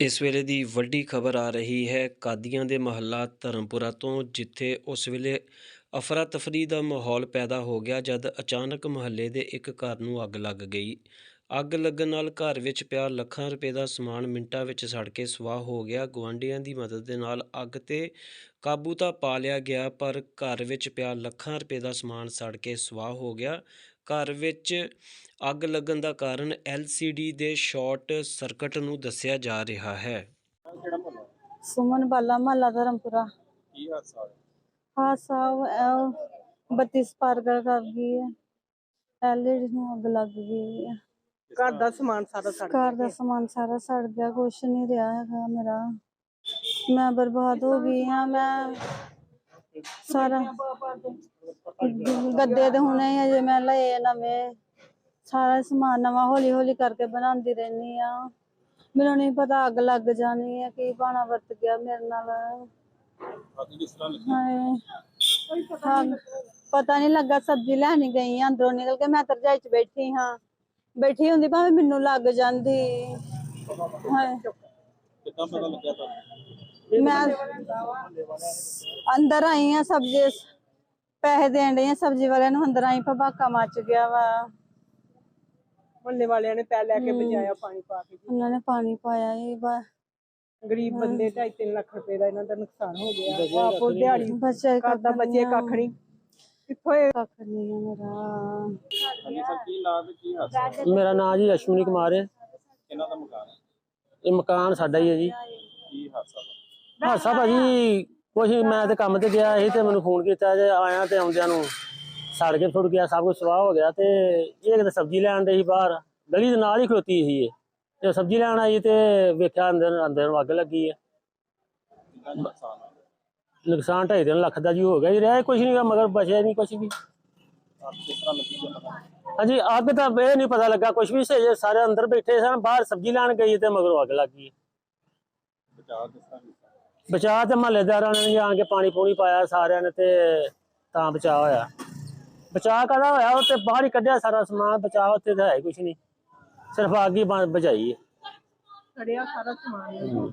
ਇਸ ਵੇਲੇ ਦੀ ਵੱਡੀ ਖਬਰ ਆ ਰਹੀ ਹੈ ਕਾਦੀਆਂ ਦੇ ਮਹੱਲਾ ਧਰਮਪੁਰਾ ਤੋਂ, ਜਿੱਥੇ ਉਸ ਵੇਲੇ ਅਫਰਾ ਤਫਰੀ ਦਾ ਮਾਹੌਲ ਪੈਦਾ ਹੋ ਗਿਆ ਜਦ ਅਚਾਨਕ ਮਹੱਲੇ ਦੇ ਇੱਕ ਘਰ ਨੂੰ ਅੱਗ ਲੱਗ ਗਈ। ਅੱਗ ਲੱਗਣ ਨਾਲ ਘਰ ਵਿੱਚ ਪਿਆ ਲੱਖਾਂ ਰੁਪਏ ਦਾ ਸਮਾਨ ਮਿੰਟਾਂ ਵਿੱਚ ਸੜ ਕੇ ਸਵਾਹ ਹੋ ਗਿਆ। ਗੁਆਂਢੀਆਂ ਦੀ ਮਦਦ ਦੇ ਨਾਲ ਅੱਗ ਤੇ ਕਾਬੂ ਤਾਂ ਪਾ ਲਿਆ ਗਿਆ, ਪਰ ਘਰ ਵਿੱਚ ਪਿਆ ਲੱਖਾਂ ਰੁਪਏ ਦਾ ਸਮਾਨ ਸੜ ਕੇ ਸਵਾਹ ਹੋ ਗਿਆ। ਘਰ ਵਿੱਚ ਅੱਗ ਲੱਗਣ ਦਾ ਕਾਰਨ LCD ਦੇ ਸ਼ਾਰਟ ਸਰਕਟ ਨੂੰ ਦੱਸਿਆ ਜਾ ਰਿਹਾ ਹੈ। ਸੁਮਨ ਬਾਲਾ ਮਹੱਲਾ ਧਰਮਪੁਰਾ। ਕੀ ਹਾਦਸਾ ਹੋਇਆ? ਹਾਸਾ ਉਹ ਬੱਤੀ ਸਪਾਰਕਰ ਕਰ ਗਈ ਹੈ। ਐਲਈਡੀ ਨੂੰ ਅੱਗ ਲੱਗ ਗਈ ਹੈ। ਘਰ ਦਾ ਸਮਾਨ ਸਾਰਾ ਸੜ ਘਰ ਦਾ ਸਮਾਨ ਸਾਰਾ ਸੜ ਗਿਆ ਕੁਛ ਨਹੀਂ ਰਿਹਾ ਹੈਗਾ ਮੇਰਾ। ਮੈਂ ਬਰਬਾਦ ਹੋ ਗਈ ਹਾਂ ਮੈਂ ਸਾਰਾ ਗੱਦੇ ਤੇ ਹੁਣੇ ਹੀ ਅਜੇ ਮੈਂ ਲਏ ਨਵੇਂ। ਸਾਰਾ ਸਮਾਨ ਨਵਾਂ ਹੌਲੀ ਹੌਲੀ ਕਰਕੇ ਬਣਾਉਂਦੀ ਰਹਿੰਦੀ ਆ। ਮੈਨੂੰ ਨਹੀਂ ਪਤਾ ਅੱਗ ਲੱਗ ਜਾਣੀ ਹੈ ਕੀ ਬਾਣਾ ਵਰਤ ਗਿਆ ਮੇਰੇ ਨਾਲ। ਹਾਏ। ਹਾਂ, ਪਤਾ ਨਹੀਂ ਲੱਗਾ ਸਬਜ਼ੀ ਲੈਣ ਗਈ ਆਂ ਅੰਦਰੋਂ ਨਿਕਲ ਕੇ ਮੈਂ ਤਾਂ ਰਜਾਈ 'ਚ ਬੈਠੀ ਹਾਂ। ਬੈਠੀ ਹੁੰਦੀ ਭਾਵੇਂ ਮੈਨੂੰ ਲੱਗ ਜਾਂਦੀ। ਹਾਏ। ਕਿੱਦਾਂ ਪਤਾ ਲੱਗਿਆ ਤੁਹਾਨੂੰ? ਮੈਂ ਅੰਦਰ ਆਈ ਆ ਸਬਜ਼ੀ ਪੈਸੇ ਦੇਣ ਡਈ ਆ ਸਬਜ਼ੀ ਵਾਲਿਆਂ ਨੂੰ ਅੰਦਰ ਆਈ ਭਬਾਕਾ ਮੱਚ ਗਿਆ ਵਾ। ਮੁਹੱਲੇ ਵਾਲਿਆਂ ਨੇ ਪੈ ਲੈ ਕੇ ਬਚਾਇਆ ਪਾਣੀ ਪਾ ਕੇ। ਜੀ। ਉਹਨਾਂ ਨੇ ਪਾਣੀ ਪਾਇਆ ਇਹ ਬਾ ਗਰੀਬ ਬੰਦੇ 2.5 ਲੱਖ ਰੁਪਏ ਦਾ ਇਹਨਾਂ ਦਾ ਨੁਕਸਾਨ ਹੋ ਗਿਆ। ਆਪੋ ਦਿਹਾੜੀ ਬੱਚੇ ਘਰ ਦਾ ਬੱਚੇ ਕੱਖ ਨਹੀਂ। ਕਿੱਥੋਂ ਇਹ? ਕੱਖ ਨਹੀਂ ਆ ਮੇਰਾ? ਮੇਰਾ ਨਾਮ ਜੀ ਅਸ਼ਵਨੀ ਕੁਮਾਰ ਹੈ ਕਿਹਨਾਂ ਦਾ ਮਕਾਨ? ਹੈ ਇਹ ਮਕਾਨ ਸਾਡਾ ਹੀ ਹੈ ਜੀ। ਕੀ? ਹਾਸਾ ਭਾਜੀ ਕੁਛ ਨੀ, ਮੈਂ ਤੇ ਕੰਮ ਤੇ ਗਿਆ ਸੀ ਤੇ ਮੈਨੂੰ ਫੋਨ ਕੀਤਾ ਜੇ ਆਇਆ ਤੇ ਆਉਂਦਿਆਂ ਨੂੰ ਸੜ ਕੇ ਫੁੱਟ ਗਿਆ ਸਭ ਕੁਝ ਸਵਾਹ ਹੋ ਗਿਆ ਤੇ ਇਹ ਕਿਤੇ ਸਬਜ਼ੀ ਲੈਣ ਦੇ ਸੀ ਬਾਹਰ ਗਲੀ ਦੇ ਨਾਲ ਹੀ ਖਲੋਤੀ ਸੀ ਇਹ। ਤੇ ਸਬਜ਼ੀ ਲੈਣ ਆਈ ਤੇ ਵੇਖਿਆ ਅੰਦਰ ਅੰਦਰ ਅੱਗ ਲੱਗੀ ਹੈ ਨੁਕਸਾਨ ਢਾਈ ਤਿੰਨ ਲੱਖ ਦਾ ਜੀ ਹੋ ਗਿਆ ਜੀ ਰਿਹਾ ਕੁਛ ਨਹੀਂ ਮਗਰ ਬਚਿਆ ਨਹੀਂ ਕੁਛ ਵੀ। ਹਾਂਜੀ ਅੱਗ ਤਾਂ ਇਹ ਨਹੀਂ ਪਤਾ ਲੱਗਾ ਕੁਛ ਵੀ ਸਹੀ ਸਾਰੇ ਅੰਦਰ ਬੈਠੇ ਸਨ ਬਾਹਰ ਸਬਜ਼ੀ ਲੈਣ ਗਈ ਤੇ ਮਗਰੋਂ ਅੱਗ ਲੱਗ ਗਈ। ਬਚਾਅ ਕਿਸ ਤਰ੍ਹਾਂ ਕੀਤਾ ਬਚਾਅ ਤੇ ਮਹੱਲੇਦਾਰਾਂ ਨੇ ਜਾ ਕੇ ਪਾਣੀ ਪੂਣੀ ਪਾਇਆ ਸਾਰਿਆਂ ਨੇ ਤੇ ਤਾਂ ਬਚਾਅ ਹੋਇਆ। ਬਚਾਅ ਕਦਾ ਹੋਇਆ? ਉਹ ਤੇ ਬਾਹਰ ਹੀ ਕੱਢਿਆ ਸਾਰਾ ਸਮਾਨ ਬਚਾਅ ਉੱਤੇ ਤਾਂ ਹੈ ਕੁਝ ਨਹੀਂ। ਸਿਰਫ ਅੱਗ ਹੀ ਬ- ਬੁਝਾਈ ਹੈ। ਸੜਿਆ ਸਾਰਾ ਸਮਾਨ।